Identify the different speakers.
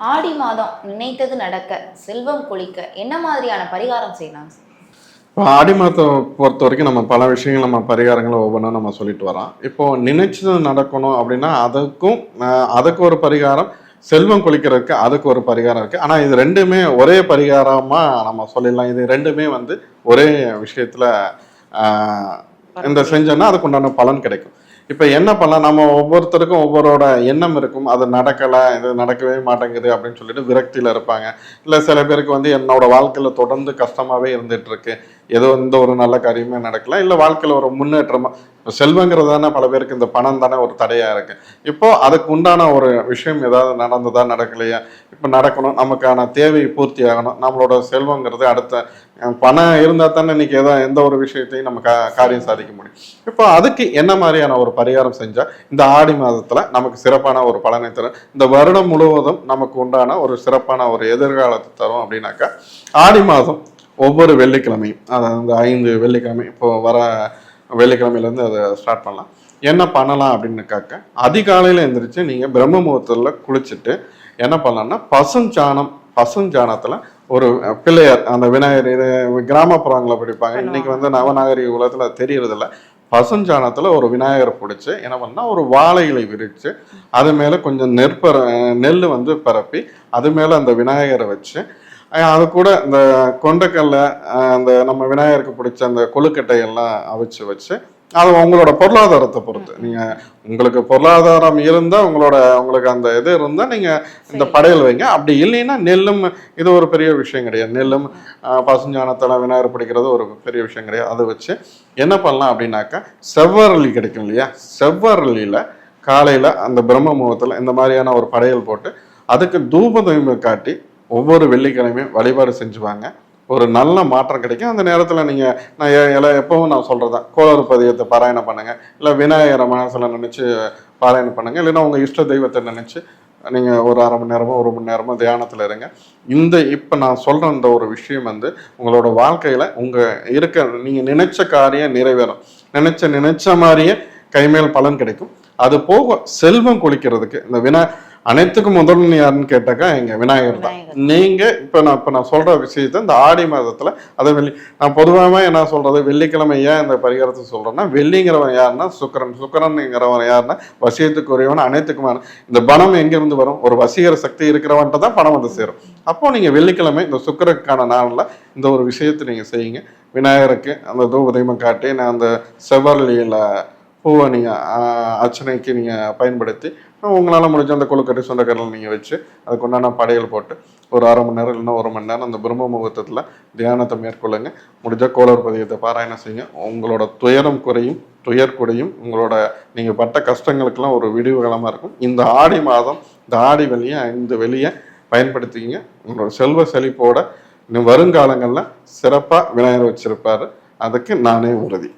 Speaker 1: ஆடி மாதம் நினைத்தது நடக்க செல்வம் கொளிக்க என்ன மாதிரியான பரிகாரம் செய்யலாம்?
Speaker 2: இப்போ ஆடி மாதத்தை பொறுத்த வரைக்கும் நம்ம பல விஷயங்கள் நம்ம பரிகாரங்களை ஒவ்வொன்றா நம்ம சொல்லிட்டு வரோம். இப்போ நினைச்சது நடக்கணும் அப்படின்னா அதுக்கும் அதுக்கு ஒரு பரிகாரம் செல்வம் கொளிக்கிறதுக்கு அதுக்கு ஒரு பரிகாரம் இருக்கு. ஆனால் இது ரெண்டுமே ஒரே பரிகாரமா நம்ம சொல்லிடலாம். இது ரெண்டுமே வந்து ஒரே விஷயத்துல ஆஹ், இந்த செஞ்சோன்னா அதுக்கு உண்டான பலன் கிடைக்கும். இப்போ என்ன பண்ணலாம்? நம்ம ஒவ்வொருத்தருக்கும் ஒவ்வொருவோட எண்ணம் இருக்கும். அது நடக்கலை இது நடக்கவே மாட்டேங்குது அப்படின்னு சொல்லிட்டு விரக்தியில் இருப்பாங்க. இல்லை சில பேருக்கு வந்து என்னோட வாழ்க்கையில் தொடர்ந்து கஷ்டமாகவே இருந்துட்டு இருக்கு. ஏதோ எந்த ஒரு நல்ல காரியமே நடக்கல. இல்லை வாழ்க்கையில் ஒரு முன்னேற்றமா இப்போ செல்வங்கிறது தானே பல பேருக்கு இந்த பணம் தானே ஒரு தடையாக இருக்கு. இப்போ அதுக்கு உண்டான ஒரு விஷயம் ஏதாவது நடந்ததா நடக்கலையா? இப்போ நடக்கணும் நமக்கான தேவை பூர்த்தி ஆகணும். நம்மளோட செல்வங்கிறது அடுத்த பணம் இருந்தால் தானே இன்னைக்கு ஏதோ எந்த ஒரு விஷயத்தையும் நம்ம கா காரியம் சாதிக்க முடியும். இப்போ அதுக்கு என்ன மாதிரியான ஒரு பரிகாரம் செஞ்சால் இந்த ஆடி மாதத்தில் நமக்கு சிறப்பான ஒரு பலனை தரும். இந்த வருடம் முழுவதும் நமக்கு உண்டான ஒரு சிறப்பான ஒரு எதிர்காலத்தை தரும் அப்படின்னாக்கா ஆடி மாதம் ஒவ்வொரு வெள்ளிக்கிழமையும் அதாவது ஐந்து வெள்ளிக்கிழமை இப்போ வர வெள்ளிக்கிழமையிலேருந்து அதை ஸ்டார்ட் பண்ணலாம். என்ன பண்ணலாம் அப்படின்னு காக்க அதிகாலையில் எந்திரிச்சு நீங்கள் பிரம்ம முகூர்த்தத்தில் குளிச்சுட்டு என்ன பண்ணலாம்னா பசுஞ்சாணம் பசுஞ்சாணத்தில் ஒரு பிள்ளையார் அந்த விநாயகர் இது கிராமப்புறங்களில் படிப்பாங்க. இன்னைக்கு வந்து நவநாகரிக உலகத்தில் தெரியறதில்ல. பசுஞ்சாணத்தில் ஒரு விநாயகரை பிடிச்சி என்ன பண்ணா ஒரு வாழை இலை விரித்து அது மேலே கொஞ்சம் நெற்பர நெல் வந்து பரப்பி அது மேலே அந்த விநாயகரை வச்சு அது கூட இந்த கொண்டக்கல்ல அந்த நம்ம விநாயகருக்கு பிடிச்ச அந்த கொழுக்கட்டை எல்லாம் அவிச்சு வச்சு அது உங்களோட பொருளாதாரத்தை பொறுத்து. நீங்க உங்களுக்கு பொருளாதாரம் இருந்தா உங்களோட உங்களுக்கு அந்த இது இருந்தா நீங்க இந்த. படையல் வைங்க. அப்படி இல்லைன்னா நெல்லும் இது ஒரு பெரிய விஷயம் கிடையாது. நெல்லும் அஹ், பசுஞ்சாணத்துல விநாயகர் பிடிக்கிறது ஒரு பெரிய விஷயம் கிடையாது. அதை வச்சு என்ன பண்ணலாம் அப்படின்னாக்கா செவ்வரளி கிடைக்கும் இல்லையா? செவ்வரளியில காலையில அந்த பிரம்ம முகத்துல இந்த மாதிரியான ஒரு படையல் போட்டு அதுக்கு தூப தீபம் காட்டி ஒவ்வொரு வெள்ளிக்கிழமையும் வழிபாடு செஞ்சுவாங்க. ஒரு நல்ல மாற்றம் கிடைக்கும். அந்த நேரத்தில் நீங்கள் நான் எல்லாம் எப்பவும் நான் சொல்கிறதா கோளறு பதியத்தை பாராயணம் பண்ணுங்கள் இல்லை விநாயகரை மனசில் நினச்சி பாராயணம் பண்ணுங்கள் இல்லைன்னா உங்கள் இஷ்ட தெய்வத்தை நினச்சி நீங்கள் ஒரு அரை மணி நேரமோ ஒரு மணி நேரமோ தியானத்தில் இருங்க. இந்த இப்போ நான் சொல்கிற இந்த ஒரு விஷயம் வந்து உங்களோட வாழ்க்கையில் உங்கள் இருக்க நீங்கள் நினைச்ச காரியம் நிறைவேறும். நினைச்ச நினைச்ச மாதிரியே கைமேல் பலன் கிடைக்கும். அது போக செல்வம் குளிக்கிறதுக்கு இந்த வினா அனைத்துக்கும் முதல் யாருன்னு கேட்டாக்கா எங்க விநாயகர் தான். நீங்க இப்ப நான் இப்ப நான் சொல்ற விஷயத்த இந்த ஆடி மாதத்துல அதை வெள்ளி நான் பொதுவாகவே என்ன சொல்றது வெள்ளிக்கிழமை ஏன் இந்த பரிகாரத்தை சொல்றேன்னா வெள்ளிங்கிறவன் யாருன்னா சுக்கரன். சுக்கரன்ங்கிறவன் யாருன்னா வசியத்துக்குரியவன் அனைத்துக்குமான இந்த பணம் எங்கிருந்து வரும்? ஒரு வசீகர சக்தி இருக்கிறவன்ட்ட தான் பணம் வந்து சேரும். அப்போ நீங்க வெள்ளிக்கிழமை இந்த சுக்கரனுக்கான நாள்ல இந்த ஒரு விஷயத்தை நீங்க செய்யுங்க. விநாயகருக்கு அந்த தூப தெய்வம் காட்டி நான் அந்த செவ்வரளியில பூவை நீங்கள் அர்ச்சனைக்கு நீங்கள் பயன்படுத்தி உங்களால் முடிஞ்ச அந்த கொழுக்கட்டை சொந்தக்கடலை நீங்கள் வச்சு அதுக்கு உண்டான படையல் போட்டு ஒரு அரை மணி நேரம் இல்லைன்னா ஒரு மணி நேரம் அந்த பிரம்ம முகூர்த்தத்தில் தியானத்தை மேற்கொள்ளுங்க. முடிஞ்சால் கோளர் பதியத்தை பாராயணம் செய்யுங்க. உங்களோட துயரம் குறையும் துயர் குறையும் உங்களோட நீங்கள் பட்ட கஷ்டங்களுக்கெல்லாம் ஒரு விடிவுகலமாக இருக்கும். இந்த ஆடி மாதம் இந்த ஆடி வெளியை இந்த வெளியை பயன்படுத்திக்கிங்க. உங்களோட செல்வ செழிப்போட வருங்காலங்களில் சிறப்பாக விநாயகர் வச்சுருப்பார். அதுக்கு நானே உறுதி.